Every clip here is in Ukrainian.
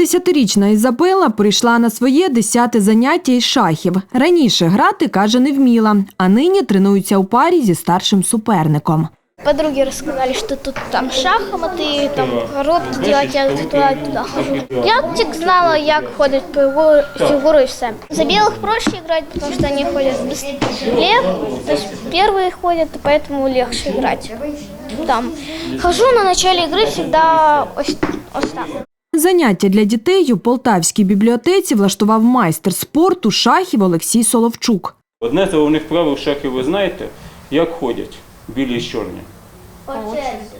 Десятирічна Ізабела прийшла на своє десяте заняття із шахів. Раніше грати, каже, не вміла, а нині тренується у парі зі старшим суперником. Подруги рассказали, что тут там шахматы, там коробки делать, я туда, туда хожу. Я тільки знала, як ходить фігуру, фігуру і все. За белых проще играть, потому что они ходят быстрее, то есть первые ходят, и поэтому легче играть. Там хожу на начале игры всегда ось, ось так. Заняття для дітей у Полтавській бібліотеці влаштував майстер спорту шахів Олексій Соловчук. Одне з головних правил шахів ви знаєте, як ходять білі і чорні.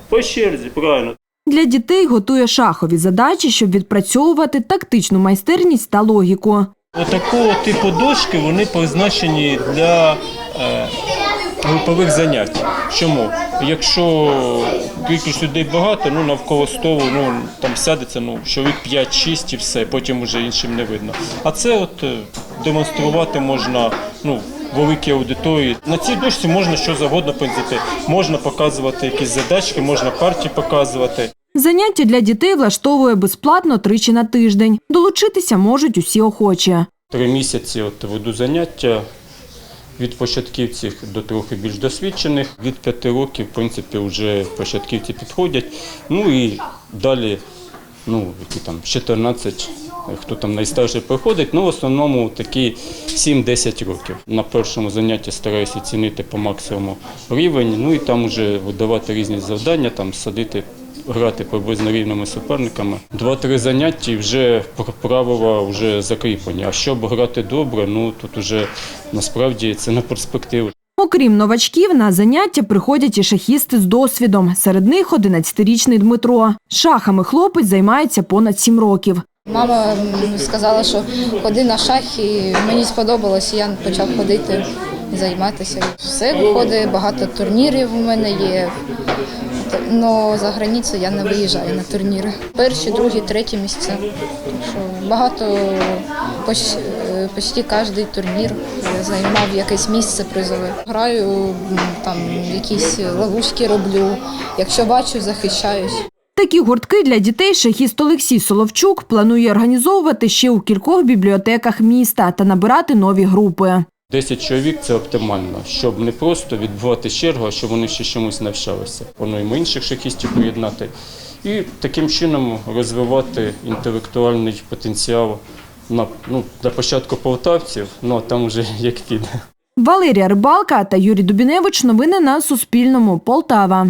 По черзі, правильно. Для дітей готує шахові задачі, щоб відпрацьовувати тактичну майстерність та логіку. Отакого типу дошки вони призначені для е, групових занять. Чому? Якщо кількість людей багато, ну навколо столу, ну там сядеться ну, чоловік 5-6 і все, потім вже іншим не видно. А це от е, демонструвати можна ну, великій аудиторії. На цій дошці можна що завгодно принципі. Можна показувати якісь задачки, можна партії показувати. Заняття для дітей влаштовує безплатно тричі на тиждень. Долучитися можуть усі охочі. Три місяці от веду заняття від початківців до трохи більш досвідчених. Від п'яти років, в принципі, вже початківці підходять. Ну і далі, ну, які там 14, хто там найстарший приходить, ну в основному такі 7-10 років. На першому занятті стараюся оцінити по максимуму рівень, ну і там вже видавати різні завдання, там садити. Грати приблизно рівними суперниками. Два-три заняття і вже пр- правила вже закріплені. А щоб грати добре, ну тут уже насправді це на перспективу. Окрім новачків, на заняття приходять і шахісти з досвідом. Серед них 11-річний Дмитро. Шахами хлопець займається понад 7 років. Мама сказала, що ходи на шах, і мені сподобалось, і я почав ходити, займатися. Все виходить, багато турнірів у мене є. але за границю я не виїжджаю на турніри. Перші, другі, треті місця. Що багато, е, почти кожен турнір займав якесь місце призове. Граю, там якісь ловушки роблю. Якщо бачу, захищаюсь. Такі гуртки для дітей шахіст Олексій Соловчук планує організовувати ще у кількох бібліотеках міста та набирати нові групи. 10 чоловік це оптимально, щоб не просто відбувати чергу, а щоб вони ще чомусь навчалися. Плануємо інших шахістів поєднати і таким чином розвивати інтелектуальний потенціал на ну, для початку полтавців, ну там вже як піде. Валерія Рибалка та Юрій Дубіневич. Новини на Суспільному. Полтава.